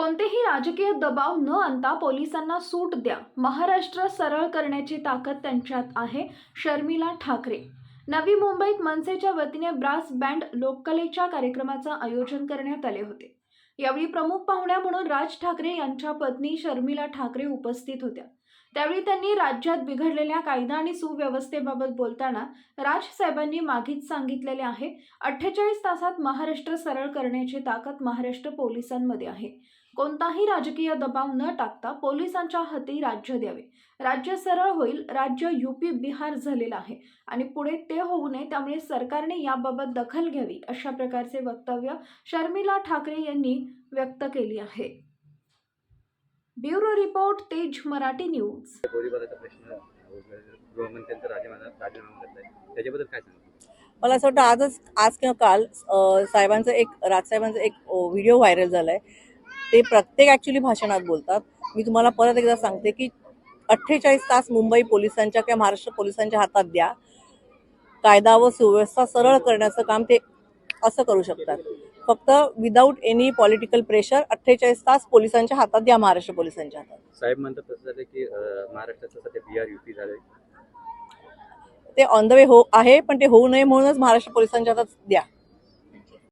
कोणतेही राजकीय दबाव न आणता पोलिसांना सूट द्या. महाराष्ट्र सरळ करण्याची ताकद त्यांच्यात आहे शर्मिला ठाकरे. नवी मुंबईत मनसेच्या वतीने ब्रास बँड लोककलेच्या कार्यक्रमाचं आयोजन करण्यात आले होते. यावेळी प्रमुख पाहुण्या म्हणून राज ठाकरे यांच्या पत्नी शर्मिला ठाकरे उपस्थित होत्या. त्यावेळी त्यांनी राज्यात बिघडलेल्या कायदा आणि सुव्यवस्थेबाबत बोलताना राज साहेबांनी मागीच सांगितलेले आहे अठ्ठेचाळीस तासात महाराष्ट्र सरळ करण्याची ताकद महाराष्ट्र पोलिसांमध्ये आहे. कोणताही राजकीय दबाव न टाकता पोलिसांच्या हाती राज्य द्यावे. राज्य सरळ होईल राज्य युपी बिहार झालेलं आहे आणि पुढे ते होऊ नये त्यामुळे सरकारने याबाबत दखल घ्यावी अशा प्रकारचे वक्तव्य शर्मिला ठाकरे यांनी व्यक्त केली आहे. ब्युरो रिपोर्ट तेज मराठी न्यूज. मला असं वाटतं आजच आज किंवा काल साहेबांचं एक राजसाहेबांचं एक व्हिडिओ व्हायरल झालाय. ते प्रत्येक ॲक्च्युली भाषणात बोलतात. मी तुम्हाला परत एकदा सांगते की अठ्ठेचाळीस तास मुंबई पोलिसांच्या किंवा महाराष्ट्र पोलिसांच्या हातात द्या. कायदा व सुव्यवस्था सरळ करण्याचं काम ते असं करू शकतात. फक्त विदाऊट एनी पॉलिटिकल प्रेशर अठ्ठेचाळीस तास पोलिसांच्या हातात द्या महाराष्ट्र पोलिसांच्या हातात. साहेब म्हणतात तसं झालं की महाराष्ट्राचं सध्या बिहार युपी झालंय. ते ऑन द वे हो आहे पण ते होऊ नये म्हणूनच महाराष्ट्र पोलिसांच्या हातात द्या.